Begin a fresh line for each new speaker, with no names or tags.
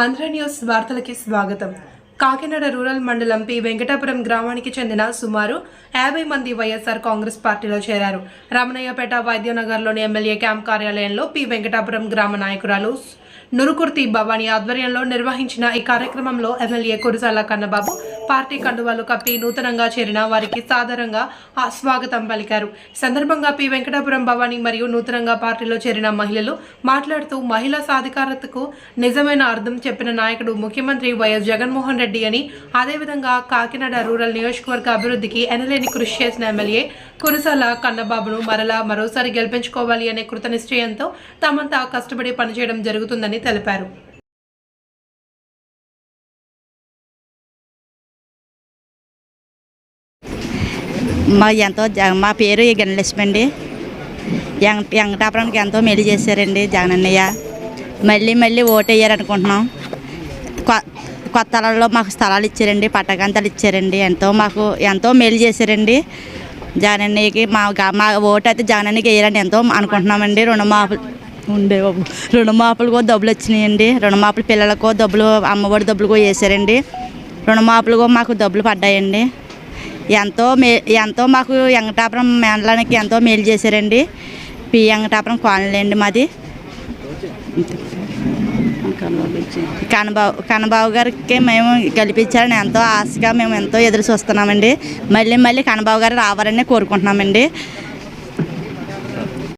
Andhra news వార్తలకి స్వాగతం. Kakinada rural మండలం పి. వెంకటాపురం గ్రామానికి చెందిన సుమారు యాభై మంది వైఎస్ఆర్ కాంగ్రెస్ పార్టీలో చేరారు. రమణయ్యపేట వైద్యనగర్లోని ఎమ్మెల్యే క్యాంప్ కార్యాలయంలో పి. వెంకటాపురం గ్రామ నాయకురాలు నురుకుర్తి భవానీ ఆధ్వర్యంలో నిర్వహించిన ఈ కార్యక్రమంలో ఎమ్మెల్యే కురుసాల కన్నబాబు పార్టీ కండువాలు కప్పి నూతనంగా చేరిన వారికి సాధారణంగా స్వాగతం పలికారు. సందర్భంగా పి. వెంకటాపురం భవానీ మరియు నూతనంగా పార్టీలో చేరిన మహిళలు మాట్లాడుతూ మహిళా సాధికారతకు నిజమైన అర్థం చెప్పిన నాయకుడు ముఖ్యమంత్రి వైఎస్ జగన్మోహన్ రెడ్డి అని అదేవిధంగా కాకినాడ రూరల్ నియోజకవర్గ అభివృద్ధికి ఎనలేని కృషి చేసిన ఎమ్మెల్యే కురసాల కన్నబాబును మరలా మరోసారి గెలిపించుకోవాలి అనే కృత నిశ్చయంతో తమంతా కష్టపడి పనిచేయడం జరుగుతుందని తెలిపారు.
మా ఎంతో జ- మా పేరు గణలక్ష్మి అండి. వెంక వెంకటాపురానికి ఎంతో మేలు చేశారండి జగనన్నయ్య. మళ్ళీ మళ్ళీ ఓటు వేయాలనుకుంటున్నాం కొ- కొత్త స్థలాల్లో మాకు స్థలాలు ఇచ్చారండి పట్టకంతాలు ఇచ్చారండి ఎంతో మాకు ఎంతో మేలు చేశారండి. జగనన్నయ్యకి మా మా ఓటు అయితే జగనన్నయ్యకి వేయాలని ఎంతో అనుకుంటున్నామండి. రుణమాఫీ ఉండే బాబు కూడా డబ్బులు వచ్చినాయండి. రుణమాపులు పిల్లలకు డబ్బులు అమ్మఒడి డబ్బులు కూడా వేసారండి రుణమాపులు కూడా మాకు డబ్బులు పడ్డాయండి. ఎంతో మే ఎంతో మాకు వెంకటాపురం మండలానికి ఎంతో మేలు చేశారండి. పి వెంకటాపురం కాలనీ అండి మాది. కనబాబు కనబాబు గారికి మేము గెలిపించాలని ఎంతో ఆశగా మేము ఎంతో ఎదురు చూస్తున్నామండి. మళ్ళీ మళ్ళీ కనబాబు గారు రావాలని కోరుకుంటున్నామండి.